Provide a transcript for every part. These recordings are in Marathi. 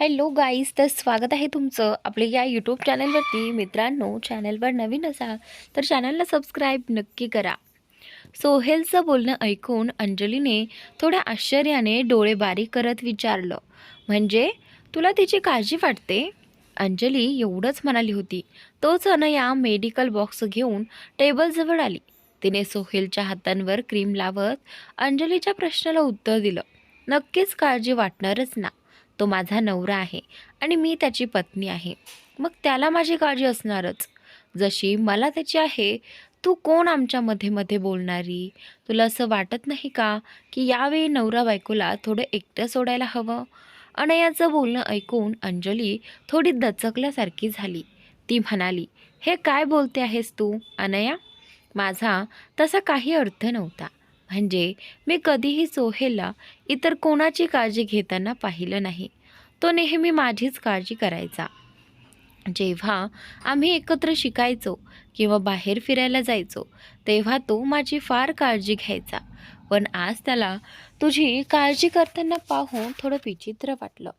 हॅलो गाईज तर स्वागत आहे तुमचं आपल्या या यूट्यूब चॅनलवरती मित्रांनो चॅनलवर नवीन असाल तर चॅनलला सबस्क्राईब नक्की करा. सोहेलचं बोलणं ऐकून अंजलीने थोड्या आश्चर्याने डोळे बारीक करत विचारलं. म्हणजे तुला तिची काळजी वाटते? अंजली एवढंच म्हणाली होती. तोच अनया मेडिकल बॉक्स घेऊन टेबलजवळ आली. तिने सोहेलच्या हातांवर क्रीम लावत अंजलीच्या प्रश्नाला उत्तर दिलं. नक्कीच काळजी वाटणारच ना. तो माझा नवरा आहे आणि मी त्याची पत्नी आहे. मग त्याला माझी काळजी असणारच. जशी मला त्याची आहे तू कोण आमच्या मध्ये मध्ये बोलणारी? तुला असं वाटत नाही का की यावेळी नवरा बायकोला थोडं एकटं सोडायला हवं? अनयाचं बोलणं ऐकून अंजली थोडी दचकल्यासारखी झाली. ती म्हणाली हे काय बोलते आहेस तू अनया? माझा तसा काही अर्थ नव्हता. म्हणजे मी कधीही सोहेलला इतर कोणाची काळजी घेताना पाहिलं नाही. तो नेहमी माझीच काळजी करायचा. जेव्हा आम्ही एकत्र शिकायचो किंवा बाहेर फिरायला जायचो तेव्हा तो माझी फार काळजी घ्यायचा. पण आज त्याला तुझी काळजी करताना पाहून थोडं विचित्र वाटलं.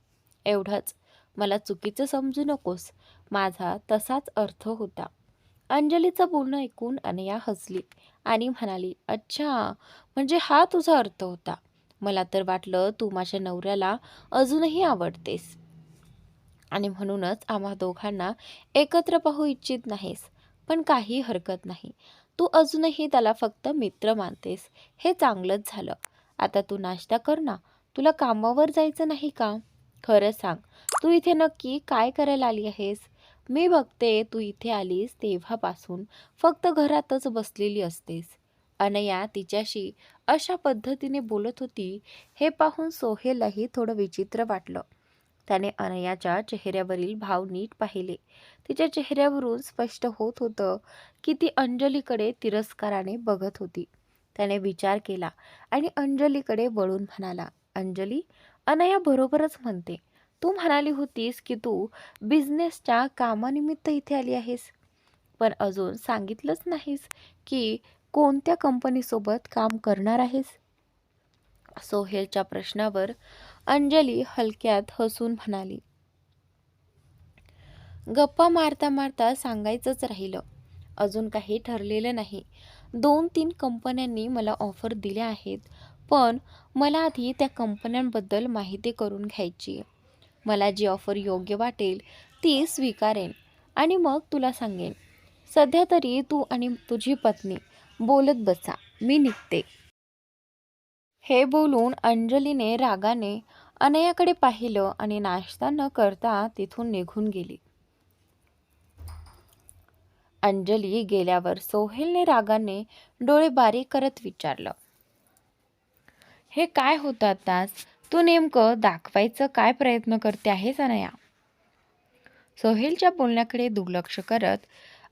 एवढंच. मला चुकीचं समजू नकोस. माझा तसाच अर्थ होता. अंजलीचं बोलणं ऐकून अनया हसली. आणि म्हणाली अच्छा म्हणजे हा तुझा अर्थ होता. मला तर वाटलं तू माझ्या नवऱ्याला अजूनही आवडतेस. आणि म्हणूनच आम्हा दोघांना एकत्र पाहू इच्छित नाहीस पण काही हरकत नाही. तू अजूनही त्याला फक्त मित्र मानतेस. हे चांगलंच झालं. आता तू नाश्ता कर ना. तुला कामावर जायचं नाही का? खरं सांग तू इथे नक्की काय करायला आली आहेस? मी बघते तू इथे आलीस तेव्हापासून फक्त घरातच बसलेली असतेस. अनया तिच्याशी अशा पद्धतीने बोलत होती हे पाहून सोहेललाही थोडं विचित्र वाटलं. त्याने अनयाच्या चेहऱ्यावरील भाव नीट पाहिले. तिच्या चेहऱ्यावरून स्पष्ट होत होतं की ती अंजलीकडे तिरस्काराने बघत होती. त्याने विचार केला आणि अंजलीकडे वळून म्हणाला अंजली अनया बरोबरच म्हणते. तू म्हणाली होतीस की तू बिझनेसच्या कामानिमित्त इथे आली आहेस. पण अजून सांगितलंच नाहीस की कोणत्या कंपनीसोबत काम करणार आहेस? सोहेलच्या प्रश्नावर अंजली हलक्यात हसून म्हणाली. गप्पा मारता मारता सांगायचंच राहिलं. अजून काही ठरलेलं नाही. दोन तीन कंपन्यांनी मला ऑफर दिल्या आहेत. पण मला आधी त्या कंपन्यांबद्दल माहिती करून घ्यायची आहे. मला जी ऑफर योग्य वाटेल ती स्वीकारेन आणि मग तुला सांगेन. सध्या तरी तू आणि तुझी पत्नी बोलत बसा मी निघते. हे बोलून अंजलीने रागाने अनयाकडे पाहिलं आणि नाश्ता न करता तिथून निघून गेली. अंजली गेल्यावर सोहेलने रागाने डोळे बारीक करत विचारलं. हे काय होतं आताच तू नेमकं दाखवायचं काय प्रयत्न करते आहेस अनया? सोहेलच्या बोलण्याकडे दुर्लक्ष करत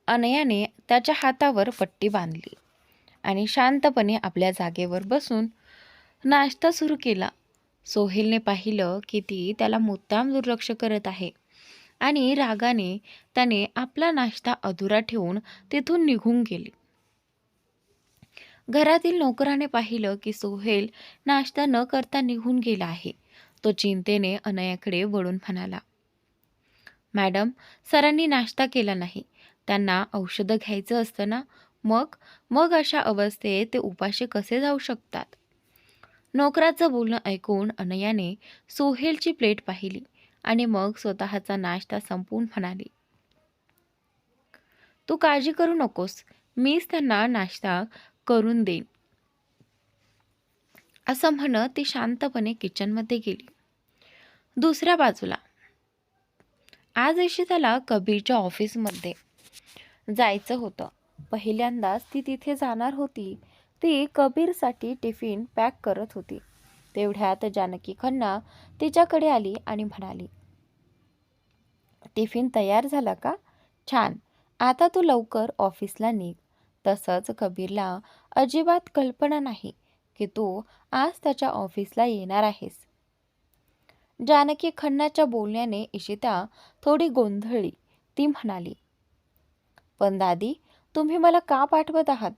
अनयाने त्याच्या हातावर पट्टी बांधली आणि शांतपणे आपल्या जागेवर बसून नाश्ता सुरू केला. सोहेलने पाहिलं की ती त्याला मुद्दाम दुर्लक्ष करत आहे आणि रागाने त्याने आपला नाश्ता अधुरा ठेवून तिथून निघून गेली. घरातील नोकराने पाहिलं की सोहेल नाश्ता न करता निघून गेला आहे. तो चिंतेने अनयाकडे वळून म्हणाला मॅडम सरांनी नाश्ता केला नाही. त्यांना औषधं घ्यायचं असतं ना? मग? मग अशा अवस्थेत ते उपाशी कसे जाऊ शकतात? नोकराचं बोलणं ऐकून अनयाने सोहेलची प्लेट पाहिली आणि मग स्वतःचा नाश्ता संपवून म्हणाली तू काळजी करू नकोस. मीच त्यांना नाश्ता करून देईन. असं म्हणत ती शांतपणे किचनमध्ये गेली. दुसऱ्या बाजूला. आज इशिताला कबीरच्या ऑफिसमध्ये जायचं होतं. पहिल्यांदाच ती तिथे जाणार होती. ती कबीरसाठी टिफिन पॅक करत होती. तेवढ्यात जानकी खन्ना तिच्याकडे आली आणि म्हणाली टिफिन तयार झाला का? छान. आता तू लवकर ऑफिसला निघ. तसंच कबीरला अजिबात कल्पना नाही की तू आज त्याच्या ऑफिसला येणार आहेस. जानकी खन्नाच्या बोलण्याने इशिता थोडी गोंधळली. ती म्हणाली पण दादी तुम्ही मला का पाठवत आहात?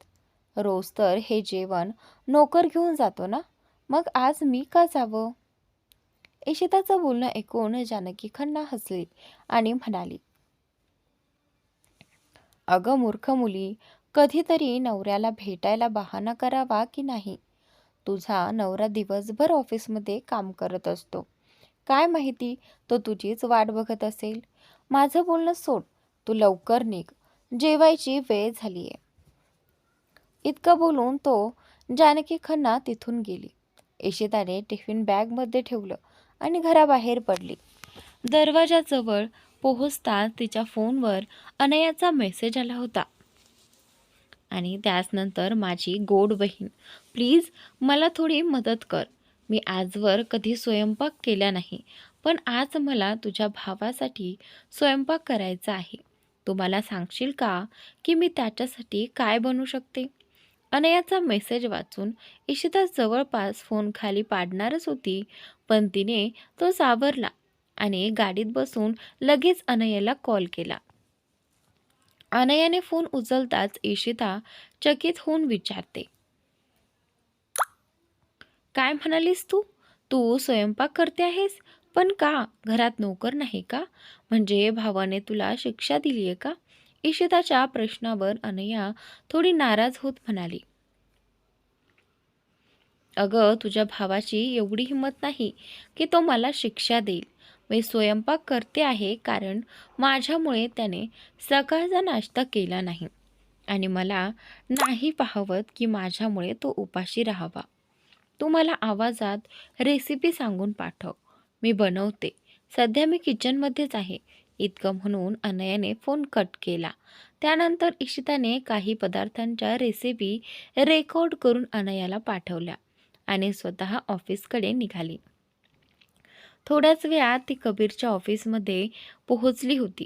रोज तर हे जेवण नोकर घेऊन जातो ना? मग आज मी का जावं? इशिताचं बोलणं ऐकून जानकी खन्ना हसली आणि म्हणाली अगं मूर्ख मुली कधीतरी नवऱ्याला भेटायला बहाणा करावा की नाही? तुझा नवरा दिवसभर ऑफिसमध्ये काम करत असतो. काय माहिती तो तुझीच वाट बघत असेल. माझं बोलणं सोड तू लवकर निघ. जेवायची वेळ झाली आहे इतकं बोलून तो जानकी खन्ना तिथून गेली. इशिताने टिफिन बॅगमध्ये ठेवलं आणि घराबाहेर पडली. दरवाजाजवळ पोहोचताच तिच्या फोनवर अनयाचा मेसेज आला होता. आणि त्याचनंतर माझी गोड बहीण. प्लीज मला थोडी मदत कर. मी आजवर कधी स्वयंपाक केला नाही पण आज मला तुझ्या भावासाठी स्वयंपाक करायचा आहे. तू मला सांगशील का की मी त्याच्यासाठी काय बनू शकते? अनयाचा मेसेज वाचून इशिता जवळपास फोन खाली पाडणारच होती पण तिने तो सावरला आणि गाडीत बसून लगेच अनयाला कॉल केला. अनयाने फोन उचलताच इशिता चकित होऊन विचारते. काय म्हणालीस तू? तू स्वयंपाक करते आहेस? पण का? घरात नोकर नाही का? म्हणजे भावाने तुला शिक्षा दिली आहे का? इशिताच्या प्रश्नावर अनया थोडी नाराज होत म्हणाली. अगं तुझ्या भावाची एवढी हिंमत नाही की तो मला शिक्षा देईल. मी स्वयंपाक करते आहे कारण माझ्यामुळे त्याने सकाळचा नाश्ता केला नाही. आणि मला नाही पाहवत की माझ्यामुळे तो उपाशी राहावा. तू मला आवाजात रेसिपी सांगून पाठव. मी बनवते. सध्या मी किचनमध्येच आहे. इतकं म्हणून अनयाने फोन कट केला. त्यानंतर इशिताने काही पदार्थांच्या रेसिपी रेकॉर्ड करून अनयाला पाठवल्या आणि स्वतः ऑफिसकडे निघाली. थोड्याच वेळात ती कबीरच्या ऑफिसमध्ये पोहोचली होती.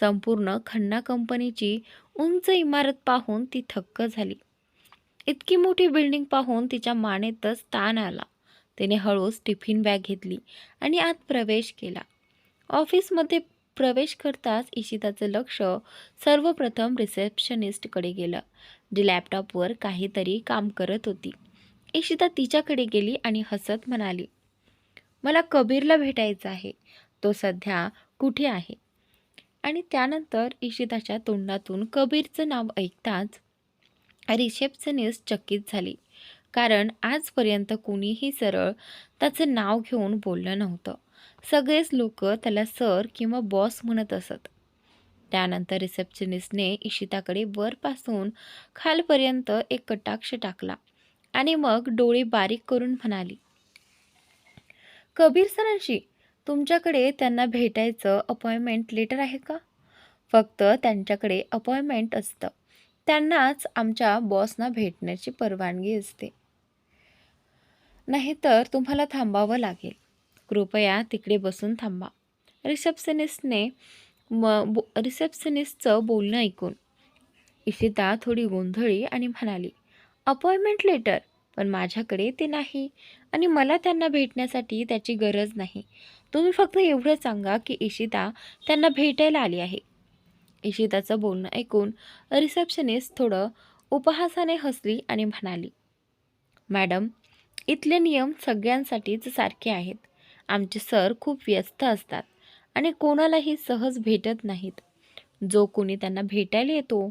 संपूर्ण खन्ना कंपनीची उंच इमारत पाहून ती थक्क झाली. इतकी मोठी बिल्डिंग पाहून तिच्या मानेतच ताण आला. तिने हळूच टिफिन बॅग घेतली आणि आत प्रवेश केला. ऑफिसमध्ये प्रवेश करताच इशिताचं लक्ष सर्वप्रथम रिसेप्शनिस्टकडे गेलं जी लॅपटॉपवर काहीतरी काम करत होती. इशिता तिच्याकडे गेली आणि हसत म्हणाली मला कबीरला भेटायचं आहे. तो सध्या कुठे आहे? आणि त्यानंतर इशिताच्या तोंडातून कबीरचं नाव ऐकताच रिसेप्शनिस्ट चकित झाली. कारण आजपर्यंत कुणीही सरळ त्याचं नाव घेऊन बोललं नव्हतं. सगळेच लोक त्याला सर किंवा बॉस म्हणत असत. त्यानंतर रिसेप्शनिस्टने इशिताकडे वरपासून खालपर्यंत एक कटाक्ष टाकला आणि मग डोळे बारीक करून म्हणाली कबीर सरांशी तुमच्याकडे त्यांना भेटायचं अपॉइंटमेंट लेटर आहे का? फक्त त्यांच्याकडे अपॉइंटमेंट असतं. त्यांनाच आमच्या बॉसना भेटण्याची परवानगी असते. नाहीतर तुम्हाला थांबावं लागेल. कृपया तिकडे बसून थांबा. रिसेप्शनिस्टने म बो रिसेप्शनिस्टचं बोलणं ऐकून इशिता थोडी गोंधळी आणि म्हणाली अपॉइंटमेंट लेटर पण माझ्याकडे ते नाही आणि मला त्यांना भेटण्यासाठी त्याची गरज नाही. तुम्ही फक्त एवढं सांगा की इशिता त्यांना भेटायला आली आहे. इशिताचं बोलणं ऐकून रिसेप्शनिस्ट थोडं उपहासाने हसली आणि म्हणाली मॅडम इथले नियम सगळ्यांसाठीच सारखे आहेत. आमचे सर खूप व्यस्त असतात आणि कोणालाही सहज भेटत नाहीत. जो कोणी त्यांना भेटायला येतो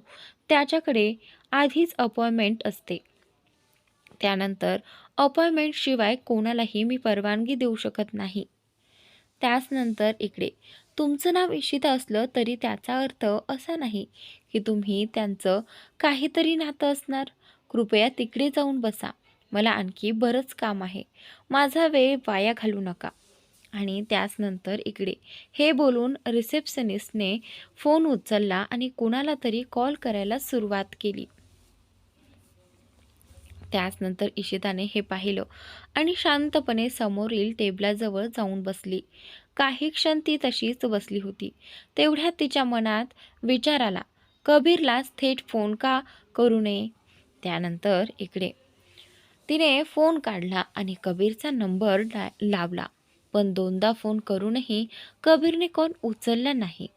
त्याच्याकडे आधीच अपॉइंटमेंट असते. त्यानंतर अपॉइंटमेंटशिवाय कोणालाही मी परवानगी देऊ शकत नाही. त्याचनंतर इकडे तुमचं नाव इशिता असलं तरी त्याचा अर्थ असा नाही की तुम्ही त्यांचं काहीतरी नातं असणार. कृपया तिकडे जाऊन बसा. मला आणखी बरंच काम आहे. माझा वेळ वाया घालू नका. आणि त्याचनंतर इकडे हे बोलून रिसेप्शनिस्टने फोन उचलला आणि कोणाला तरी कॉल करायला सुरुवात केली. त्याचनंतर इशिताने हे पाहिलं आणि शांतपणे समोरील टेबलाजवळ जाऊन बसली. काही क्षण ती तशीच बसली होती. तेवढ्यात तिच्या मनात विचार आला कबीरलाच थेट फोन का करू नये? त्यानंतर इकडे. तिने फोन काढला आणि कबीरचा नंबर लावला. पण दोनदा फोन करूनही कबीरने कोण उचलला नाही.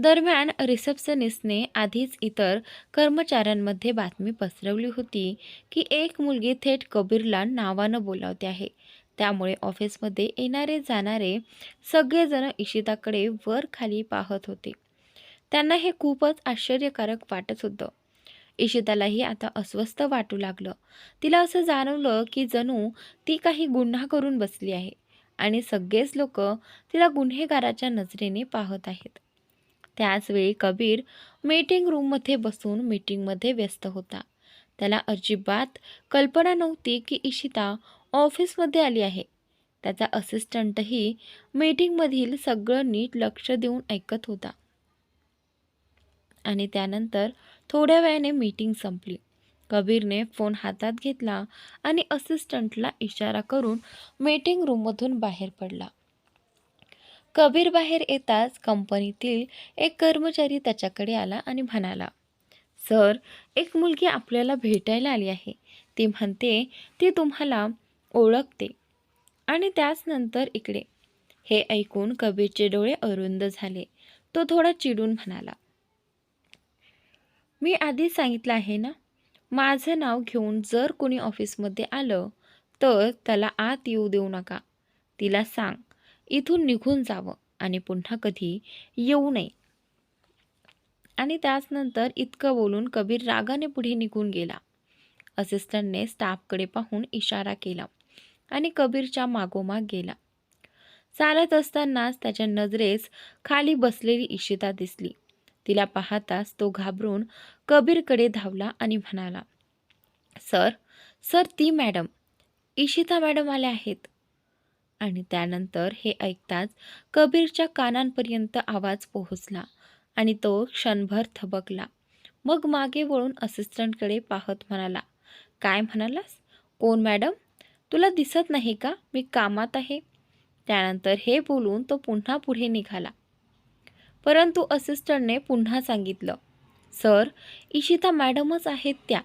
दरम्यान रिसेप्शनिस्टने आधीच इतर कर्मचाऱ्यांमध्ये बातमी पसरवली होती की एक मुलगी थेट कबीरला नावानं बोलावते आहे. त्यामुळे ऑफिसमध्ये येणारे जाणारे सगळेजण इशिताकडे वर खाली पाहत होते. त्यांना हे खूपच आश्चर्यकारक वाटत होतं. इशितालाही आता अस्वस्थ वाटू लागलं. तिला असं जाणवलं की जणू ती काही गुन्हा करून बसली आहे आणि सगळेच लोक तिला गुन्हेगाराच्या नजरेने पाहत आहेत. त्याचवेळी कबीर मीटिंग रूममध्ये बसून मीटिंगमध्ये व्यस्त होता. त्याला अजिबात कल्पना नव्हती की इशिता ऑफिसमध्ये आली आहे. त्याचा असिस्टंटही मीटिंगमधील सगळं नीट लक्ष देऊन ऐकत होता. आणि त्यानंतर थोड्या वेळाने मीटिंग संपली. कबीरने फोन हातात घेतला आणि असिस्टंटला इशारा करून मीटिंग रूममधून बाहेर पडला. कबीर बाहेर येताच कंपनीतील एक कर्मचारी त्याच्याकडे आला आणि म्हणाला सर एक मुलगी आपल्याला भेटायला आली आहे. ती म्हणते ती तुम्हाला ओळखते. आणि त्याच नंतर इकडे. हे ऐकून कबीरचे डोळे अरुंद झाले. तो थोडा चिडून म्हणाला मी आधीच सांगितलं आहे ना? माझं नाव घेऊन जर कोणी ऑफिसमध्ये आलं तर त्याला आत येऊ देऊ नका. तिला सांग. इथून निघून जावं आणि पुन्हा कधी येऊ नये. आणि त्याचनंतर इतकं बोलून कबीर रागाने पुढे निघून गेला. असिस्टंटने स्टाफकडे पाहून इशारा केला आणि कबीरच्या मागोमाग गेला. चालत असतानाच त्याच्या नजरेस खाली बसलेली इशिता दिसली. तिला पाहताच तो घाबरून कबीरकडे धावला आणि म्हणाला सर सर ती मॅडम. इशिता मॅडम आल्या आहेत. आणि त्यानंतर हे ऐकताच कबीरच्या कानांपर्यंत आवाज पोहोचला आणि तो क्षणभर थबकला. मग मागे वळून असिस्टंटकडे पाहत म्हणाला काय म्हणालास? कोण मॅडम? तुला दिसत नाही का? मी कामात आहे. त्यानंतर हे बोलून तो पुन्हा पुढे निघाला. परंतु असिस्टंटने पुन्हा सांगितलं सर इशिता मॅडमच आहेत त्या.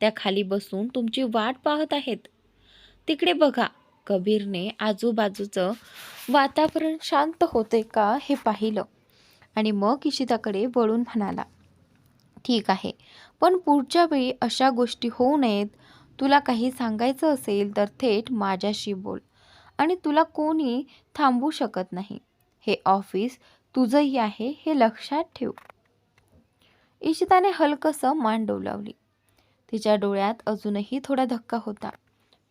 त्या खाली बसून तुमची वाट पाहत आहेत. तिकडे बघा कबीरने आजूबाजूचं वातावरण शांत होते का हे पाहिलं. आणि मग इशिताकडे वळून म्हणाला ठीक आहे पण पुढच्या वेळी अशा गोष्टी होऊ नयेत. तुला काही सांगायचं असेल तर थेट माझ्याशी बोल. आणि तुला कोणी थांबू शकत नाही. हे ऑफिस तुझंही आहे हे लक्षात ठेव. इशिताने हलकसं मान डोलावली. तिच्या डोळ्यात अजूनही थोडा धक्का होता.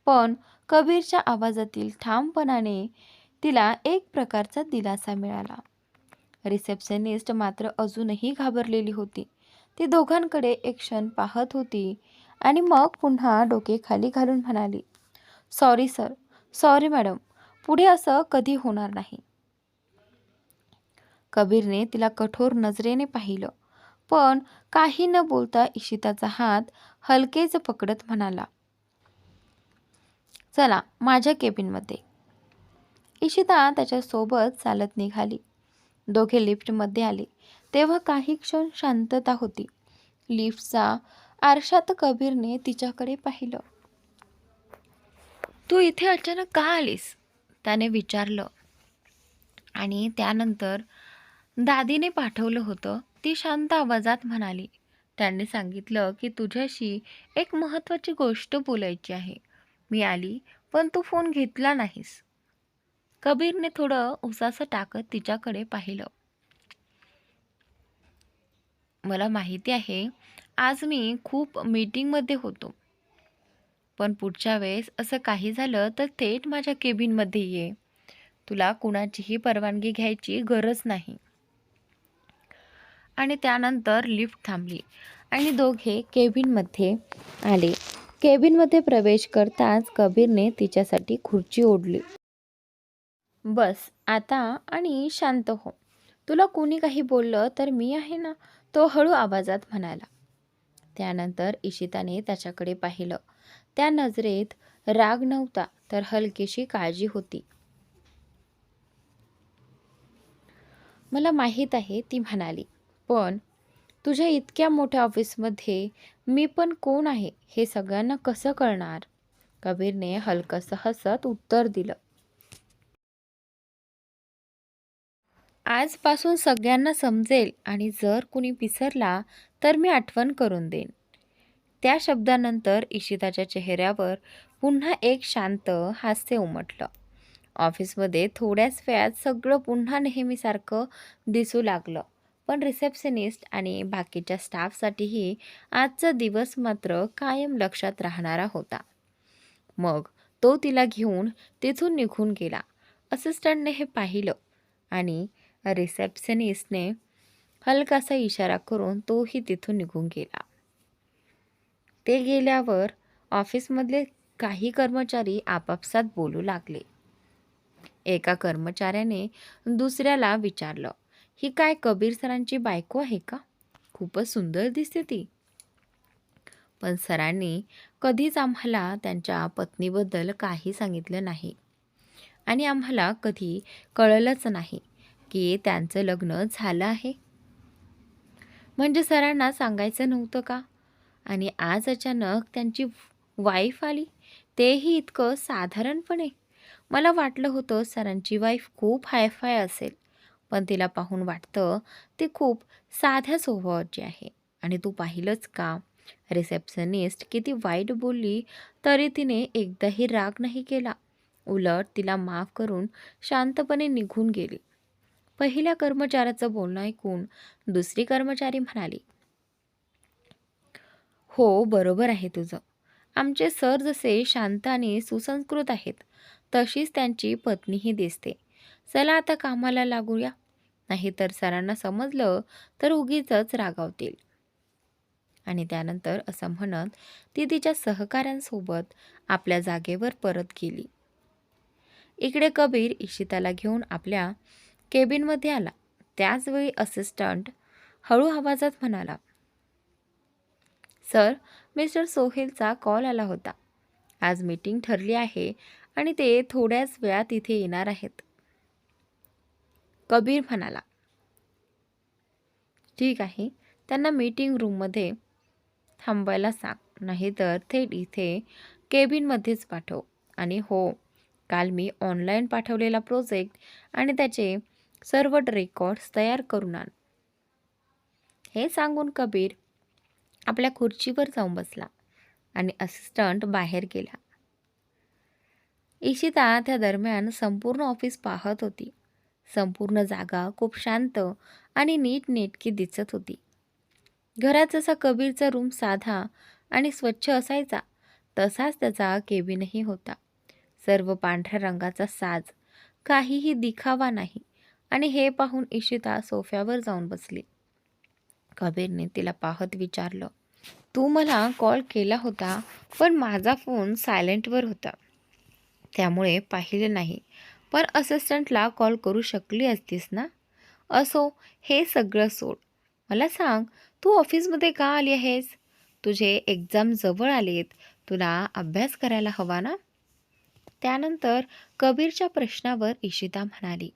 पण कबीरच्या आवाजातील ठामपणाने तिला एक प्रकारचा दिलासा मिळाला. रिसेप्शनिस्ट मात्र अजूनही घाबरलेली होती. ती दोघांकडे एक क्षण पाहत होती आणि मग पुन्हा डोके खाली घालून म्हणाली सॉरी सर सॉरी मॅडम पुढे असं कधी होणार नाही. कबीरने तिला कठोर नजरेने पाहिलं पण काही न बोलता इशिताचा हात हलकेच पकडत म्हणाला चला माझ्या केबिनमध्ये. इशिता त्याच्यासोबत चालत निघाली. दोघे लिफ्टमध्ये आले. तेव्हा काही क्षण शांतता होती. लिफ्टचा आरशात कबीरने तिच्याकडे पाहिलं. तू इथे अचानक का आलीस? त्याने विचारलं. आणि त्यानंतर दादीने पाठवलं होतं. ती शांत आवाजात म्हणाली त्यांनी सांगितलं की तुझ्याशी एक महत्त्वाची गोष्ट बोलायची आहे. मी आली पण तू फोन घेतला नाहीस. कबीरने थोडं उसासं टाकत तिच्याकडे पाहिलं. मला माहिती आहे आज मी खूप मीटिंगमध्ये होतो. पण पुढच्या वेळेस असं काही झालं तर थेट माझ्या केबिनमध्ये ये. तुला कुणाचीही परवानगी घ्यायची गरज नाही. आणि त्यानंतर लिफ्ट थांबली आणि दोघे केबिनमध्ये आले. केबिनमध्ये प्रवेश करताच कबीरने तिच्यासाठी खुर्ची ओढली. बस आता आणि शांत हो. तुला कोणी काही बोललं तर मी आहे ना? तो हळू आवाजात म्हणाला. त्यानंतर इशिताने त्याच्याकडे पाहिलं. त्या नजरेत राग नव्हता तर हलकीशी काळजी होती. मला माहीत आहे ती म्हणाली. पण तुझ्या इतक्या मोठ्या ऑफिसमध्ये मी पण कोण आहे हे सगळ्यांना कसं कळणार? कबीरने हलकंसं हसत उत्तर दिलं. आजपासून सगळ्यांना समजेल आणि जर कुणी विसरला तर मी आठवण करून देईन. त्या शब्दानंतर इशिताच्या चेहऱ्यावर पुन्हा एक शांत हास्य उमटलं. ऑफिसमध्ये थोड्याच वेळात सगळं पुन्हा नेहमीसारखं दिसू लागलं. पण रिसेप्शनिस्ट आणि बाकीच्या स्टाफसाठीही आजचा दिवस मात्र कायम लक्षात राहणारा होता. मग तो तिला घेऊन तिथून निघून गेला. असिस्टंटने हे पाहिलं आणि रिसेप्शनिस्टने हलकासा इशारा करून तोही तिथून निघून गेला. ते गेल्यावर ऑफिसमधले काही कर्मचारी आपापसात बोलू लागले. एका कर्मचाऱ्याने दुसऱ्याला विचारलं ही काय कबीर सरांची बायको आहे का? खूपच सुंदर दिसते ती. पण सरांनी कधीच आम्हाला त्यांच्या पत्नीबद्दल काही सांगितलं नाही. आणि आम्हाला कधी कळलंच नाही की त्यांचं लग्न झालं आहे. म्हणजे सरांना सांगायचं नव्हतं का? आणि आज अचानक त्यांची वाईफ आली. तेही इतकं साधारणपणे. मला वाटलं होतं सरांची वाईफ खूप हायफाय असेल. पण तिला पाहून वाटतं ती खूप साध्या स्वभावाची आहे. आणि तू पाहिलंच का? रिसेप्शनिस्ट किती वाईट बोलली तरी तिने एकदाही राग नाही केला. उलट तिला माफ करून शांतपणे निघून गेली. पहिल्या कर्मचाऱ्याचं बोलणं ऐकून दुसरी कर्मचारी म्हणाली हो बरोबर आहे तुझं. आमचे सर जसे शांत आणि सुसंस्कृत आहेत तशीच त्यांची पत्नीही दिसते. चला आता कामाला लागूया. नाहीतर सरांना समजलं तर उगीचच रागावतील. आणि त्यानंतर असं म्हणत ती तिच्या सहकाऱ्यांसोबत आपल्या जागेवर परत गेली. इकडे कबीर इशिताला घेऊन आपल्या केबिनमध्ये आला. त्याचवेळी असिस्टंट हळू आवाजात म्हणाला सर मिस्टर सोहेलचा कॉल आला होता. आज मीटिंग ठरली आहे आणि ते थोड्याच वेळात इथे येणार आहेत. कबीर म्हणाला. ठीक आहे. त्यांना मीटिंग रूममध्ये थांबायला सांग. नाहीतर थेट इथे केबिनमध्येच पाठव. आणि हो काल मी ऑनलाईन पाठवलेला प्रोजेक्ट आणि त्याचे सर्व रेकॉर्ड्स तयार करून आण. हे सांगून कबीर आपल्या खुर्चीवर जाऊन बसला आणि असिस्टंट बाहेर गेला. इशिता त्या दरम्यान संपूर्ण ऑफिस पाहत होती. संपूर्ण जागा खूप शांत आणि नीटनेटकी दिसत होती. घरात जसा कबीरचा रूम साधा आणि स्वच्छ असायचा तसाच त्याचा केबिनही होता. सर्व पांढऱ्या रंगाचा साज काहीही दिखावा नाही आणि हे पाहून इशिता सोफ्यावर जाऊन बसली. कबीरने तिला पाहत विचारलं तू मला कॉल केला होता पण माझा फोन सायलेंटवर होता. त्यामुळे पाहिले नाही. पण असिस्टंटला कॉल करू शकली असतीस ना? असो हे सगळं सोड. मला सांग तू ऑफिसमध्ये का आली आहेस? तुझे एक्झाम जवळ आलेत. तुला अभ्यास करायला हवा ना? त्यानंतर कबीरच्या प्रश्नावर इशिता म्हणाली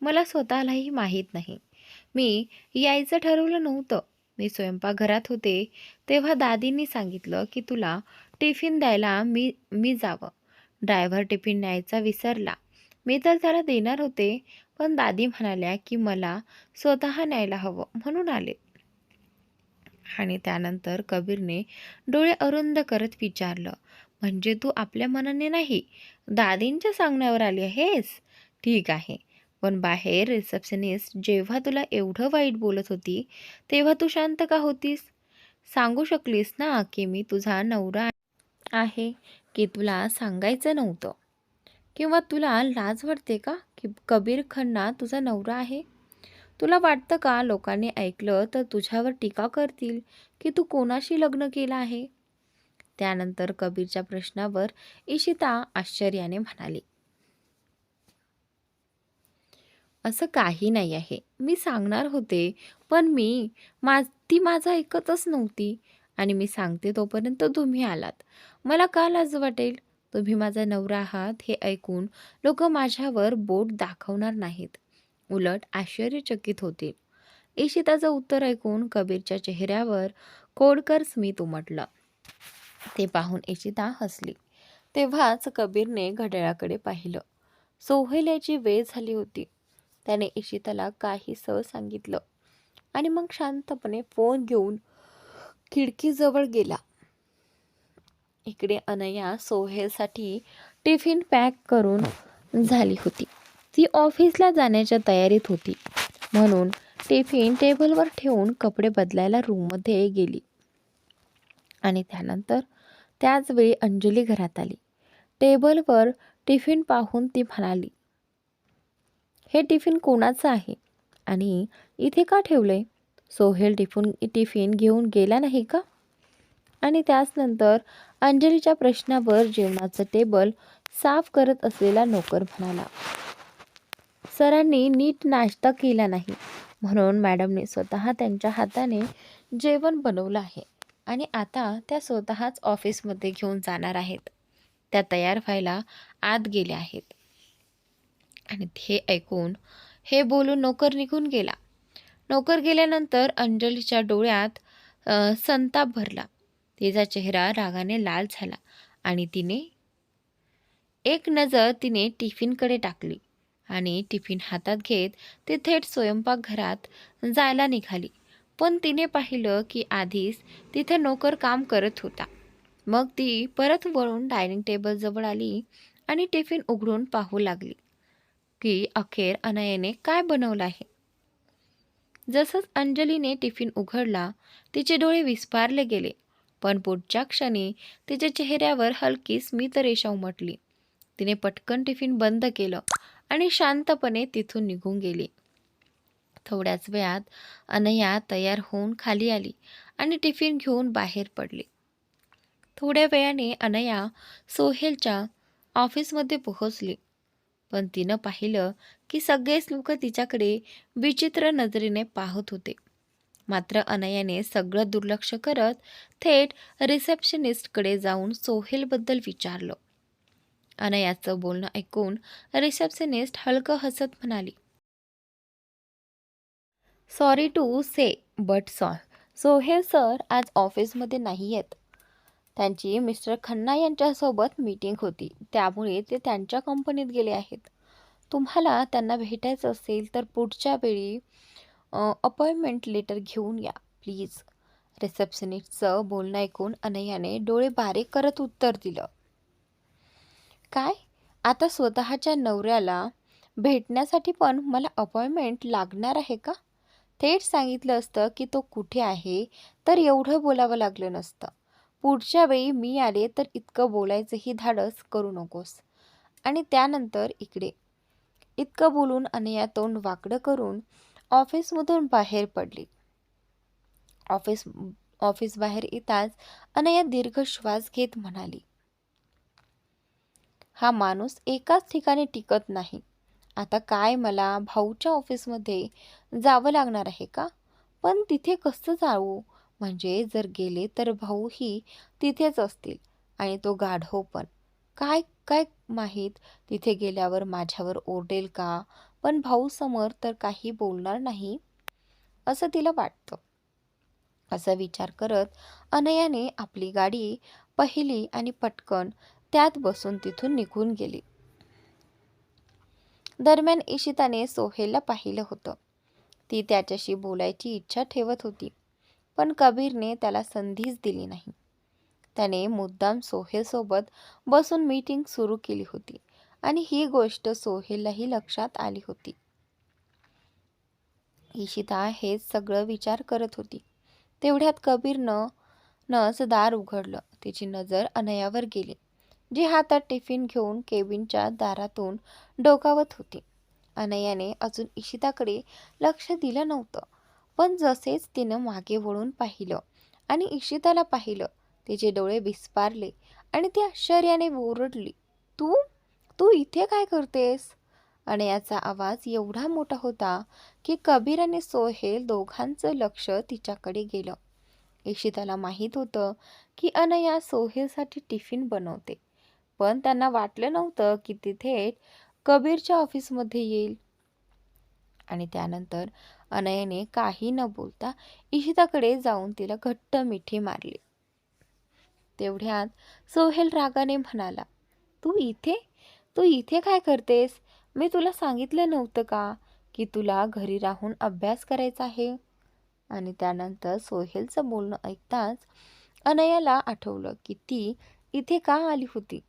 मला स्वतःलाही माहीत नाही. मी यायचं ठरवलं नव्हतं. मी स्वयंपाकघरात होते. तेव्हा दादींनी सांगितलं की तुला टिफिन द्यायला मी मी जावं. ड्रायव्हर टिफिन न्यायचा विसरला. मी तर त्याला देणार होते पण दादी म्हणाल्या की मला स्वतः न्यायला हवं म्हणून आले. आणि त्यानंतर कबीरने डोळे अरुंद करत विचारलं म्हणजे तू आपल्या मनाने नाही दादींच्या सांगण्यावर आली आहेस? ठीक आहे पण बाहेर रिसेप्शनिस्ट जेव्हा तुला एवढं वाईट बोलत होती तेव्हा तू शांत का होतीस? सांगू शकलीस ना की मी तुझा नवरा आहे की तुला सांगायचं नव्हतं? किंवा तुला लाज वाटते का? की कबीर खन्ना तुझा नवरा आहे? तुला वाटतं का लोकांनी ऐकलं तर तुझ्यावर टीका करतील की तू कोणाशी लग्न केलं आहे? त्यानंतर कबीरच्या प्रश्नावर इशिता आश्चर्याने म्हणाली. असं काही नाही आहे. मी सांगणार होते पण मी मा ती माझं ऐकतच नव्हती आणि मी सांगते तोपर्यंत तुम्ही आलात. मला का लाज वाटेल? तुम्ही माझा नवरा आहात हे ऐकून लोक माझ्यावर बोट दाखवणार नाहीत. उलट आश्चर्यचकित होतील. इशिताचं उत्तर ऐकून कबीरच्या चेहऱ्यावर कोडकर स्मित उमटलं. ते पाहून इशिता हसली. तेव्हाच कबीरने घड्याळाकडे पाहिलं. सोहेल याची वेळ झाली होती. त्याने इशिताला काही स सांगितलं आणि मग शांतपणे फोन घेऊन खिडकीजवळ गेला. इकडे अनया सोहेलसाठी टिफिन पॅक करून झाली होती. ती ऑफिसला जाण्याच्या तयारीत होती. म्हणून टिफिन टेबलवर ठेवून कपडे बदलायला रूममध्ये गेली. आणि त्यानंतर त्याच वेळी अंजली घरात आली. टेबलवर टिफिन पाहून ती म्हणाली हे टिफिन कोणाचं आहे? आणि इथे का ठेवलंय? सोहेल टिफिन टिफिन घेऊन गेला नाही का? आणि त्याचनंतर अंजलीच्या प्रश्नावर जेवणाचं टेबल साफ करत असलेला नोकर म्हणाला सरांनी नीट नाश्ता केला नाही म्हणून मॅडमने स्वतः त्यांच्या हाताने जेवण बनवलं आहे आणि आता त्या स्वतःच ऑफिसमध्ये घेऊन जाणार आहेत. त्या तयार व्हायला आत गेल्या आहेत. आणि हे ऐकून हे बोलून नोकर निघून गेला. नोकर गेल्यानंतर अंजलीच्या डोळ्यात संताप भरला. तिचा चेहरा रागाने लाल झाला आणि तिने एक नजर तिने टिफिनकडे टाकली आणि टिफिन हातात घेत ती थेट स्वयंपाकघरात जायला निघाली. पण तिने पाहिलं की आधीच तिथे नोकर काम करत होता. मग ती परत वळून डायनिंग टेबलजवळ आली आणि टिफिन उघडून पाहू लागली की अखेर अनयाने काय बनवलं आहे. जसंच अंजलीने टिफिन उघडला तिचे डोळे विस्पारले गेले पण पुढच्या क्षणी तिच्या चेहऱ्यावर हलकी स्मितरेषा उमटली. तिने पटकन टिफिन बंद केलं आणि शांतपणे तिथून निघून गेली. थोड्याच वेळात अनया तयार होऊन खाली आली आणि टिफिन घेऊन बाहेर पडली. थोड्या वेळाने अनया सोहेलच्या ऑफिसमध्ये पोहोचली. पण तिनं पाहिलं की सगळेच लोक तिच्याकडे विचित्र नजरेने पाहत होते. मात्र अनयाने सगळं दुर्लक्ष करत थेट रिसेप्शनिस्टकडे जाऊन सोहेलबद्दल विचारलं. अनयाचं बोलणं ऐकून रिसेप्शनिस्ट हलकं हसत म्हणाली sorry to say but so Sohail sir आज ऑफिसमध्ये नाही आहेत त्यांची मिस्टर खन्ना यांच्यासोबत मीटिंग होती त्यामुळे ते त्यांच्या कंपनीत गेले आहेत. तुम्हाला त्यांना भेटायचं असेल तर पुढच्या वेळी अपॉइंटमेंट लेटर घेऊन या प्लीज रिसेप्शनिस्टचं बोलणं ऐकून अनयाने डोळे बारीक करत उत्तर दिलं. काय? आता स्वतःच्या नवऱ्याला भेटण्यासाठी पण मला अपॉइंटमेंट लागणार आहे का? थेट सांगितलं असतं की तो कुठे आहे तर एवढं बोलावं लागलं नसतं. पुढच्या वेळी मी आले तर इतकं बोलायचंही धाडस करू नकोस. आणि त्यानंतर इकडे. इतकं बोलून अनया तोंड वाकडं करून ऑफिसमधून बाहेर पडली. ऑफिस ऑफिस बाहेर येताच अनया दीर्घ श्वास घेत म्हणाली हा माणूस एकाच ठिकाणी टिकत नाही. आता काय मला भाऊच्या ऑफिसमध्ये जावं लागणार आहे का? पण तिथे कसं जाऊ? म्हणजे जर गेले तर भाऊही तिथेच असतील आणि तो गाढव पण. काय काय माहीत तिथे गेल्यावर माझ्यावर ओरडेल का? पण भाऊ समोर तर काही बोलणार नाही असं तिला वाटतं. असा विचार करत अनयाने आपली गाडी पहिली आणि पटकन त्यात बसून तिथून निघून गेली. दरम्यान इशिताने सोहेलला पाहिलं होतं. ती त्याच्याशी बोलायची इच्छा ठेवत होती पण कबीरने त्याला संधीच दिली नाही. त्याने मुद्दाम सोहेलसोबत बसून मीटिंग सुरू केली होती. आणि ही गोष्ट सोहेललाही लक्षात आली होती. इशिता हेच सगळं विचार करत होती. तेवढ्यात कबीरनं नस दार उघडलं. तिची नजर अनयावर गेली जी हातात टिफिन घेऊन केबिनच्या दारातून डोकावत होती. अनयाने अजून इशिताकडे लक्ष दिलं नव्हतं पण जसेच तिनं मागे वळून पाहिलं आणि इशिताला पाहिलं तिचे डोळे विस्पारले आणि ती आश्चर्याने ओरडली तू तू इथे काय करतेस? अनयाचा आवाज एवढा मोठा होता की कबीर आणि सोहेल दोघांचं लक्ष तिच्याकडे गेलं. इशिताला माहीत होतं की अनया सोहेलसाठी टिफिन बनवते. पण त्यांना वाटलं नव्हतं की ती थेट कबीरच्या ऑफिसमध्ये येईल. आणि त्यानंतर अनयाने काही न बोलता इशिताकडे जाऊन तिला घट्ट मिठी मारली. तेवढ्यात सोहेल रागाने म्हणाला तू इथे तू इथे काय करतेस? मी तुला सांगितलं नव्हतं का की तुला घरी राहून अभ्यास करायचा आहे? आणि त्यानंतर सोहेलचं बोलणं ऐकताच अनयाला आठवलं की ती इथे का आली होती?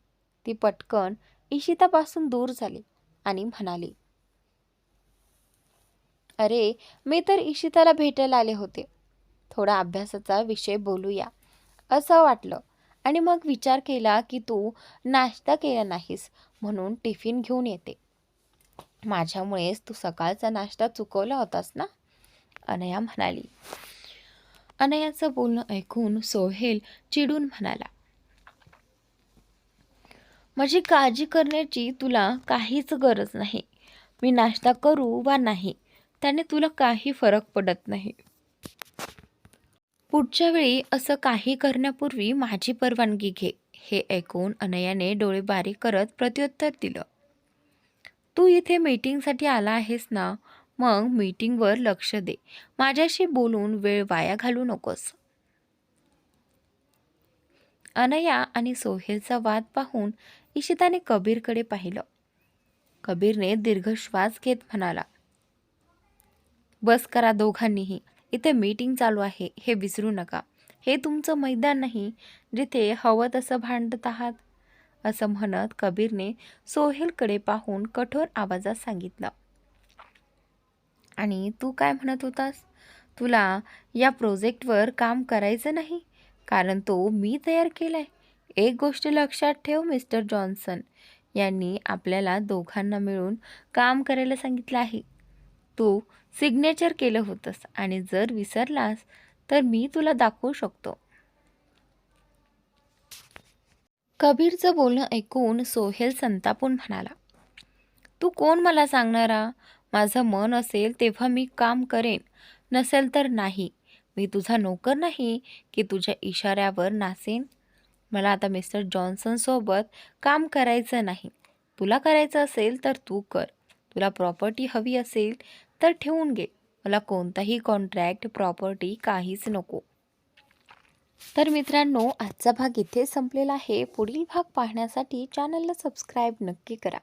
ती पटकन इशितापासून दूर झाली आणि म्हणाली अरे मी तर इशिताला भेटायला आले होते. थोडा अभ्यासाचा विषय बोलूया. असं वाटलं. आणि मग विचार केला की तू नाश्ता केला नाहीस. म्हणून टिफिन घेऊन येते. माझ्यामुळेच तू सकाळचा नाश्ता चुकवला होतास ना? अनया म्हणाली. अनयाचं बोलणं ऐकून सोहेल चिडून म्हणाला. माझी काळजी करण्याची तुला काहीच गरज नाही. मी नाश्ता करू वा नाही त्याने तुला काही फरक पडत नाही. पुढच्या वेळी असं काही करण्यापूर्वी माझी परवानगी घे. हे ऐकून अनयाने डोळे बारीक करत प्रत्युत्तर दिलं. तू इथे मीटिंगसाठी आला आहेस ना? मग मीटिंगवर लक्ष दे. माझ्याशी बोलून वेळ वाया घालू नकोस. अनया आणि सोहेलचा वाद पाहून इशिताने कबीरकडे पाहिलं. कबीरने दीर्घ श्वास घेत म्हणाला बस करा दोघांनीही. इथे मीटिंग चालू आहे. हे विसरू नका. हे तुमचं मैदान नाही जिथे हवं तसं भांडत आहात? असं म्हणत कबीरने सोहेलकडे पाहून कठोर आवाजात सांगितलं. आणि तू काय म्हणत होतास? तुला या प्रोजेक्टवर काम करायचं नाही? कारण तो मी तयार केलाय. एक गोष्ट लक्षात ठेव मिस्टर जॉन्सन. यांनी आपल्याला दोघांना मिळून काम करायला सांगितलं आहे. तू सिग्नेचर केलं होतंस आणि जर विसरलास तर मी तुला दाखवू शकतो. कबीरचं बोलणं ऐकून सोहेल संतापून म्हणाला तू कोण मला सांगणारा? माझं मन असेल तेव्हा मी काम करेन. नसेल तर नाही. मी तुझा नोकर नाही की तुझ्या इशाऱ्यावर नाचेन मला आता मिस्टर जॉन्सनसोबत काम करायचं नाही. तुला करायचं असेल तर तू कर. तुला प्रॉपर्टी हवी असेल तर ठेवून घे. मला कोणताही कॉन्ट्रॅक्ट प्रॉपर्टी काहीच नको. तर मित्रांनो आजचा भाग इथे संपलेला आहे. पुढील भाग पाहण्यासाठी चॅनलला सबस्क्राईब नक्की करा.